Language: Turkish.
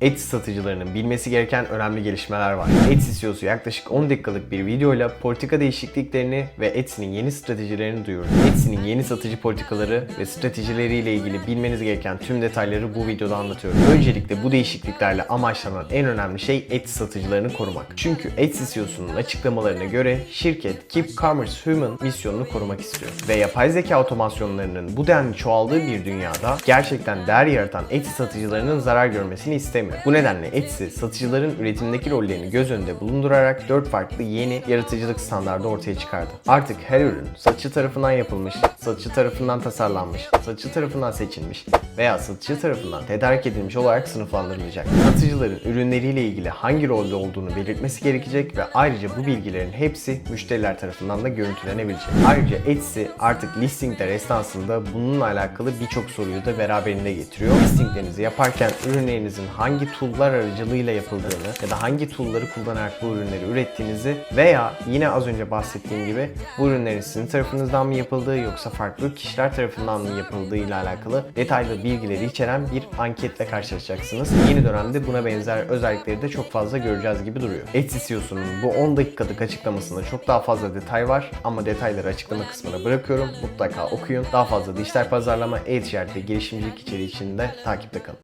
Etsy satıcılarının bilmesi gereken önemli gelişmeler var. Etsy CEO'su yaklaşık 10 dakikalık bir videoyla politika değişikliklerini ve Etsy'nin yeni stratejilerini duyurdu. Etsy'nin yeni satıcı politikaları ve stratejileriyle ilgili bilmeniz gereken tüm detayları bu videoda anlatıyorum. Öncelikle bu değişikliklerle amaçlanan en önemli şey Etsy satıcılarını korumak. Çünkü Etsy CEO'sunun açıklamalarına göre şirket Keep Commerce Human misyonunu korumak istiyor. Ve yapay zeka otomasyonlarının bu denli çoğaldığı bir dünyada gerçekten değer yaratan Etsy satıcılarının zarar görmesini istemiyor. Bu nedenle Etsy satıcıların üretimdeki rollerini göz önünde bulundurarak 4 farklı yeni yaratıcılık standardı ortaya çıkardı. Artık her ürün satıcı tarafından yapılmış, satıcı tarafından tasarlanmış, satıcı tarafından seçilmiş veya satıcı tarafından tedarik edilmiş olarak sınıflandırılacak. Satıcıların ürünleriyle ilgili hangi rolde olduğunu belirtmesi gerekecek ve ayrıca bu bilgilerin hepsi müşteriler tarafından da görüntülenebilecek. Ayrıca Etsy artık listingler esnasında bununla alakalı birçok soruyu da beraberinde getiriyor. Listinglerinizi yaparken ürünlerinizin hangi tool'lar aracılığıyla yapıldığını ya da hangi tool'ları kullanarak bu ürünleri ürettiğinizi veya yine az önce bahsettiğim gibi bu ürünlerin sizin tarafınızdan mı yapıldığı yoksa farklı kişiler tarafından mı yapıldığı ile alakalı detaylı bilgileri içeren bir anketle karşılaşacaksınız. Yeni dönemde buna benzer özellikleri de çok fazla göreceğiz gibi duruyor. Etsy CEO'sunun bu 10 dakikalık açıklamasında çok daha fazla detay var ama detayları açıklama kısmına bırakıyorum. Mutlaka okuyun. Daha fazla dijital pazarlama, e-ticaret ve girişimcilik içeriği için de takipte kalın.